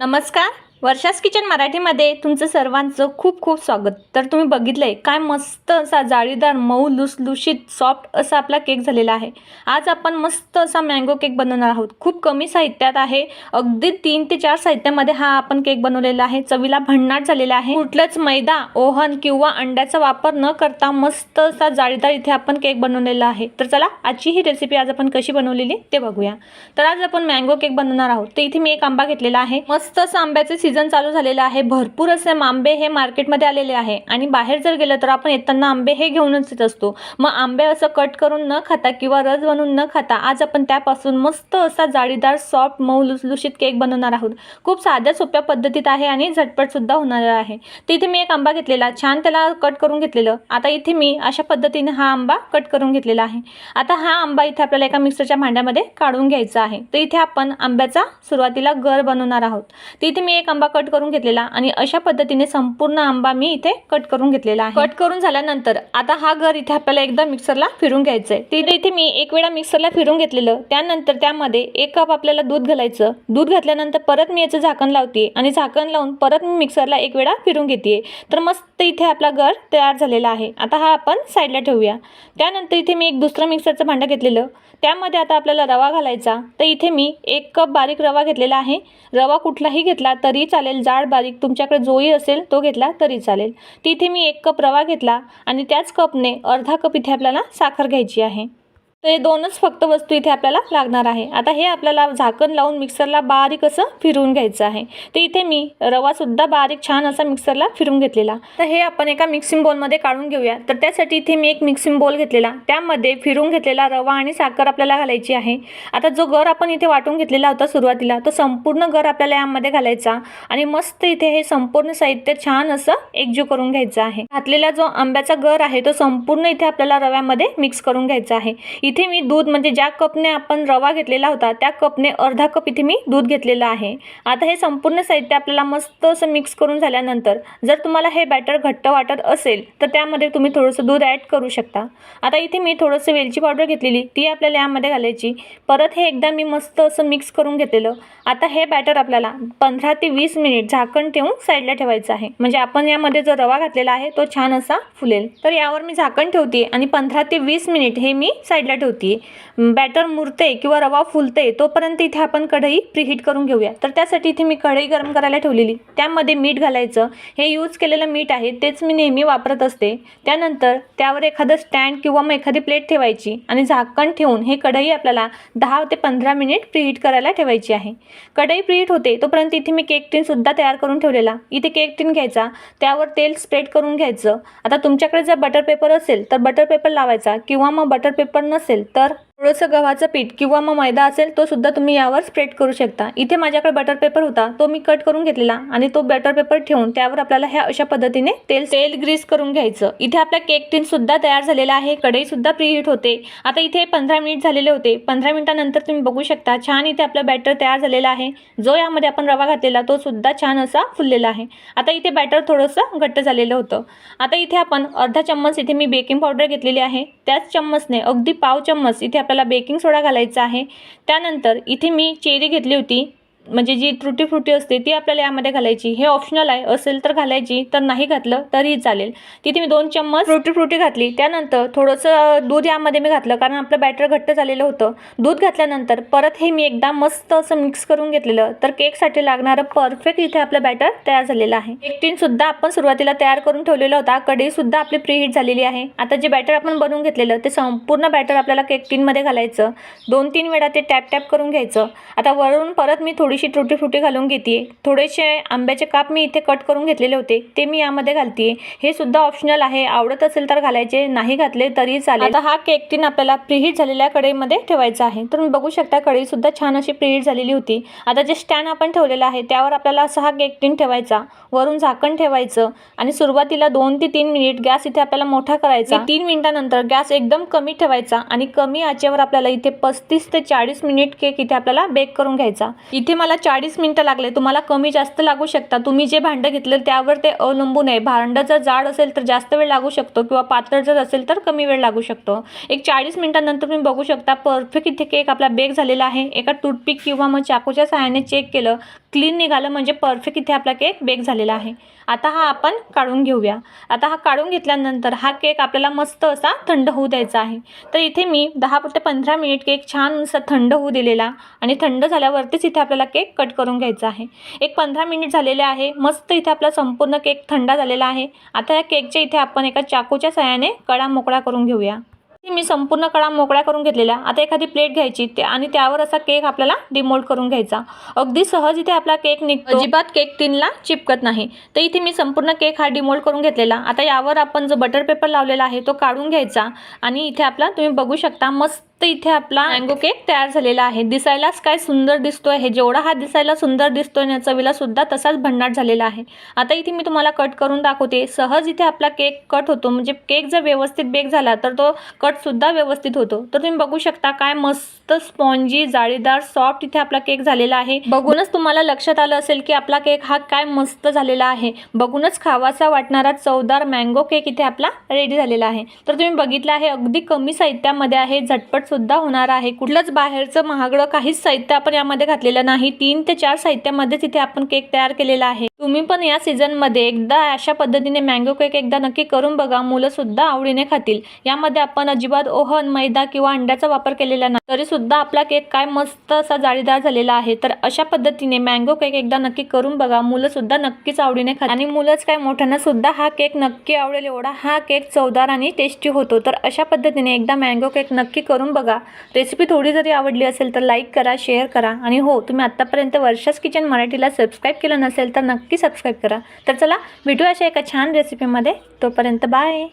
नमस्कार. वर्षास किचन मराठीमध्ये तुमचं सर्वांचं खूप खूप स्वागत. तर तुम्ही बघितलंय काय मस्त असा जाळीदार मऊ लुसलुशीत सॉफ्ट असा आपला केक झालेला आहे. आज आपण मस्त असा मँगो केक बनवणार आहोत. खूप कमी साहित्यात आहे. अगदी तीन ते चार साहित्यामध्ये हा आपण केक बनवलेला आहे. चवीला भन्नाट झालेला आहे. कुठलंच मैदा ओहन किंवा अंड्याचा वापर न करता मस्त असा जाळीदार इथे आपण केक बनवलेला आहे. तर चला आजची ही रेसिपी आज आपण कशी बनवलेली ते बघूया. तर आज आपण मँगो केक बनवणार आहोत. तर इथे मी एक आंबा घेतलेला आहे. मस्त असं आंब्याचे सीझन चालू झालेलं आहे. भरपूर असे आंबे हे मार्केटमध्ये आलेले आहे. आणि बाहेर जर गेलं तर आपण येताना आंबे हे घेऊनच येत असतो. मग आंबे असं कट करून न खाता किंवा रस बनवून न खाता आज आपण त्यापासून मस्त असा जाळीदार सॉफ्ट मऊ लुसलुशीत केक बनवणार आहोत. खूप साध्या सोप्या पद्धतीत आहे आणि झटपटसुद्धा होणार आहे. तिथे मी एक आंबा घेतलेला. छान त्याला कट करून घेतलेलं. आता इथे मी अशा पद्धतीने हा आंबा कट करून घेतलेला आहे. आता हा आंबा इथे आपल्याला एका मिक्सरच्या भांड्यामध्ये काढून घ्यायचा आहे. तर इथे आपण आंब्याचा सुरुवातीला गर बनवणार आहोत. तिथे मी एक आंबा कट करून घेतलेला आणि अशा पद्धतीने संपूर्ण आंबा मी इथे कट करून घेतलेला आहे. कट करून झाल्यानंतर आता हा घर इथे आपल्याला एकदा मिक्सरला फिरून घ्यायचं आहे तिथे इथे मी एक वेळा मिक्सरला फिरून घेतलेलं. त्यानंतर त्यामध्ये एक कप आपल्याला दूध घालायचं. दूध घातल्यानंतर परत मी याचं झाकण लावते आणि झाकण लावून परत मी मिक्सरला एक वेळा फिरून घेते तर मस्त तर इथे आपला गर तयार झालेला आहे. आता हा आपण साईडला ठेवूया. त्यानंतर इथे मी एक दुसरं मिक्सरचं भांडं घेतलेलं. त्यामध्ये आता आपल्याला रवा घालायचा. तर इथे मी एक कप बारीक रवा घेतलेला आहे. रवा कुठलाही घेतला तरी चालेल. जाड बारीक तुमच्याकडे जोही असेल तो घेतला तरी चालेल. तिथे मी एक कप रवा घेतला आणि त्याच कपने अर्धा कप इथे आपल्याला साखर घ्यायची आहे. तर हे दोनच फक्त वस्तू इथे आपल्याला लागणार आहे. आता हे आपल्याला झाकण लावून मिक्सरला बारीक असं फिरवून घ्यायचं आहे. तर इथे मी रवासुद्धा बारीक छान असा मिक्सरला फिरून घेतलेला. तर हे आपण एका मिक्सिंग बोलमध्ये काढून घेऊया तर त्यासाठी इथे मी एक मिक्सिंग बोल घेतलेला. त्यामध्ये फिरून घेतलेला रवा आणि साखर आपल्याला घालायची आहे. आता जो गर आपण इथे वाटून घेतलेला होता सुरुवातीला तो संपूर्ण गर आपल्याला यामध्ये घालायचा आणि मस्त इथे हे संपूर्ण साहित्य छान असं एकजीव करून घ्यायचं आहे. घातलेला जो आंब्याचा गर आहे तो संपूर्ण इथे आपल्याला रव्यामध्ये मिक्स करून घ्यायचा आहे. इथे मी दूध म्हणजे ज्या कपने आपण रवा घेतलेला होता त्या कपने अर्धा कप इथे मी दूध घेतलेलं आहे. आता हे संपूर्ण साहित्य आपल्याला मस्त असं मिक्स करून झाल्यानंतर जर तुम्हाला हे बॅटर घट्ट वाटत असेल तर त्यामध्ये तुम्ही थोडंसं दूध ॲड करू शकता. आता इथे मी थोडंसं वेलची पावडर घेतलेली ती आपल्याला यामध्ये घालायची. परत हे एकदा मी मस्त असं मिक्स करून घेतलेलं. आता हे बॅटर आपल्याला पंधरा ते वीस मिनिट झाकण ठेवून साईडला ठेवायचं आहे. म्हणजे आपण यामध्ये जो रवा घातलेला आहे तो छान असा फुलेल. तर यावर मी झाकण ठेवते आणि पंधरा ते वीस मिनिट हे मी साईडला होती. बॅटर मुरते किंवा रवा फुलते तोपर्यंत इथे आपण कढई प्रीहीट करून घेऊया. तर त्यासाठी इथे मी कढई गरम करायला ठेवलेली. त्यामध्ये मीठ घालायचं. हे यूज केलेलं मीठ आहे तेच मी नेहमी वापरत असते. त्यानंतर त्यावर एखादं स्टँड किंवा मग एखादी प्लेट ठेवायची आणि झाकण ठेवून हे कढई आपल्याला दहा ते पंधरा मिनिट प्रीहीट करायला ठेवायची आहे. कढई प्रीहीट होते तोपर्यंत इथे मी केक टिनसुद्धा तयार करून ठेवलेला. इथे केक टिन घ्यायचा. त्यावर तेल स्प्रेड करून घ्यायचं. आता तुमच्याकडे जर बटर पेपर असेल तर बटर पेपर लावायचा किंवा मग बटर पेपर नसेल तर थोडंसं गव्हाचं पीठ किंवा मग मैदा असेल तो सुद्धा तुम्ही यावर स्प्रेड करू शकता. इथे माझ्याकडे बटर पेपर होता तो मी कट करून घेतलेला आणि तो बटर पेपर ठेवून त्यावर आपल्याला ह्या अशा पद्धतीने तेल तेल ग्रीस करून घ्यायचं. इथे आपला केक टीन सुद्धा तयार झालेला आहे कढई सुद्धा प्रीहीट होते. आता इथे पंधरा मिनिट झालेले होते. पंधरा मिनिटानंतर तुम्ही बघू शकता छान इथे आपलं बॅटर तयार झालेला आहे. जो यामध्ये आपण रवा घातलेला तो सुद्धा छान असा फुललेला आहे. आता इथे बॅटर थोडंसं घट्ट झालेलं होतं. आता इथे आपण अर्धा चम्मच इथे मी बेकिंग पावडर घेतलेली आहे. त्याच चम्मचने अगदी पाव चम्मच इथे आपल्याला बेकिंग सोडा घालायचा आहे. त्यानंतर इथे मी चेरी घेतली होती. म्हणजे जी त्रुटी फ्रुटी असते ती आपल्याला यामध्ये घालायची. हे ऑप्शनल आहे. असेल तर घालायची तर नाही घातलं तरीही चालेल. तिथे मी दोन चम्मच फ्रुटी फ्रुटी घातली. त्यानंतर थोडंसं दूध यामध्ये मी घातलं. कारण आपलं बॅटर घट्ट झालेलं होतं. दूध घातल्यानंतर परत हे मी एकदा मस्त असं मिक्स करून घेतलेलं. तर केकसाठी लागणारं परफेक्ट इथे आपलं बॅटर तयार झालेलं आहे. केक टीनसुद्धा आपण सुरुवातीला तयार करून ठेवलेला होता. कढीसुद्धा आपली प्रीहीट झालेली आहे. आता जे बॅटर आपण बनवून घेतलेलं ते संपूर्ण बॅटर आपल्याला केक टीनमध्ये घालायचं. दोन तीन वेळा ते टॅप टॅप करून घ्यायचं. आता वरून परत मी थोडी थोडीशी टुटी फुटी घालून घेते थोडेसे आंब्याचे काप मी इथे कट करून घेतलेले होते. ते मी यामध्ये घालते हे सुद्धा ऑप्शनल आहे. आवडत असेल तर घालायचे. नाही घातले तरी चालेल. आता हा केक टीन आपल्याला प्रीहीट झालेल्या कढईमध्ये ठेवायचा आहे. तर बघू शकता कढई सुद्धा छान अशी प्रीहीट झालेली होती. आता जे स्टँड आपण ठेवलेलं आहे त्यावर आपल्याला असा हा केक टीन ठेवायचा. वरून झाकण ठेवायचं. आणि सुरुवातीला दोन ते तीन मिनिट गॅस इथे आपल्याला मोठा करायचा. तीन मिनिटानंतर गॅस एकदम कमी ठेवायचा. आणि कमी आचेवर आपल्याला इथे पस्तीस ते चाळीस मिनिट केक इथे आपल्याला बेक करून घ्यायचा. इथे मला चाळीस मिनटं लागले. तुम्हाला कमी जास्त लागू शकता. तुम्ही जे भांडं घेतलं त्यावर ते अवलंबून आहे. भांडं जर जाड असेल तर जास्त वेळ लागू शकतो किंवा पातळ जर असेल तर कमी वेळ लागू शकतो. एक चाळीस मिनटानंतर तुम्ही बघू शकता परफेक्ट इथे केक आपला बेक झालेला आहे. एका टूथपिक किंवा मग चाकूच्या सहाय्याने चेक केलं क्लीन निघालं म्हणजे परफेक्ट इथे आपला केक बेक झालेला आहे. आता हा आपण काढून घेऊया. आता हा काढून घेतल्यानंतर हा केक आपल्याला मस्त असा थंड होऊ द्यायचा आहे. तर इथे मी दहा ते पंधरा मिनिट केक छान असा थंड होऊ दिलेला आणि थंड झाल्यावरतीच इथे आपल्याला केक कट करून घ्यायचा आहे. एक पंधरा मिनिट झालेले आहे. मस्त इथे आपला संपूर्ण केक थंड झालेला आहे. आता या केकच्या इथे आपण एका चाकूच्या सहाय्याने कडा मोकळा करून घेऊया. मी संपूर्ण कडा मोकळा करून घेतलेला. आता एखादी प्लेट घ्यायची ते आणि त्यावर असा केक आपल्याला डिमोल्ड करून घ्यायचा. अगदी सहज इथे आपला केक निघतो. अजिबात केक तीनला चिपकत नाही. तर इथे मी संपूर्ण केक हा डिमोल्ड करून घेतलेला. आता यावर आपण जो बटर पेपर लावलेला आहे तो काढून घ्यायचा. आणि इथे आपला तुम्ही बघू शकता मस्त इथे आपला मँगो केक तयार झालेला आहे. दिसायलाच काय सुंदर दिसतोय हे. जेवढा हा दिसायला सुंदर दिसतोय आणि चवीला सुद्धा तसाच भन्नाट झालेला आहे. आता इथे मी तुम्हाला कट करून दाखवते. सहज इथे आपला केक कट होतो. म्हणजे केक जर व्यवस्थित बेक झाला तर तो कट सुद्धा व्यवस्थित होतो. तर तुम्ही बघू शकता काय मस्त स्पॉन्जी जाळीदार सॉफ्ट इथे आपला केक झालेला आहे. बघूनच तुम्हाला लक्षात आलं असेल की आपला केक हा काय मस्त झालेला आहे. बघूनच खावासा वाटणारा चवदार मँगो केक इथे आपला रेडी झालेला आहे. तर तुम्ही बघितलं आहे अगदी कमी साहित्यामध्ये आहे झटपट सुद्धा होणार आहे. कुठलंच बाहेरचं महागडं काहीच साहित्य आपण यामध्ये घातलेलं नाही. तीन ते चार साहित्यामध्येच इथे आपण केक तयार केलेला आहे. तुम्ही पण या सीझनमध्ये एकदा अशा पद्धतीने मँगो केक एकदा नक्की करून बघा. मुलंसुद्धा आवडीने खातील. यामध्ये आपण अजिबात ओहन मैदा किंवा अंड्याचा वापर केलेला नाही. तरीसुद्धा आपला केक काय मस्त असा जाळीदार झालेला आहे. तर अशा पद्धतीने मँगो केक एकदा नक्की करून बघा. मुलंसुद्धा नक्कीच आवडीने खातील. आणि मुलंच काय मोठ्यांना सुद्धा हा केक नक्की आवडेल एवढा. हा केक चवदार आणि टेस्टी होतो. तर अशा पद्धतीने एकदा मँगो केक नक्की करून बघा. रेसिपी थोडी जरी आवडली असेल तर लाईक करा शेअर करा. आणि हो तुम्ही आत्तापर्यंत वर्षास किचन मराठीला सबस्क्राईब केलं नसेल तर नक्की सबस्क्राईब करा. तर चला भेटूया अशा एका छान रेसिपीमध्ये तोपर्यंत बाय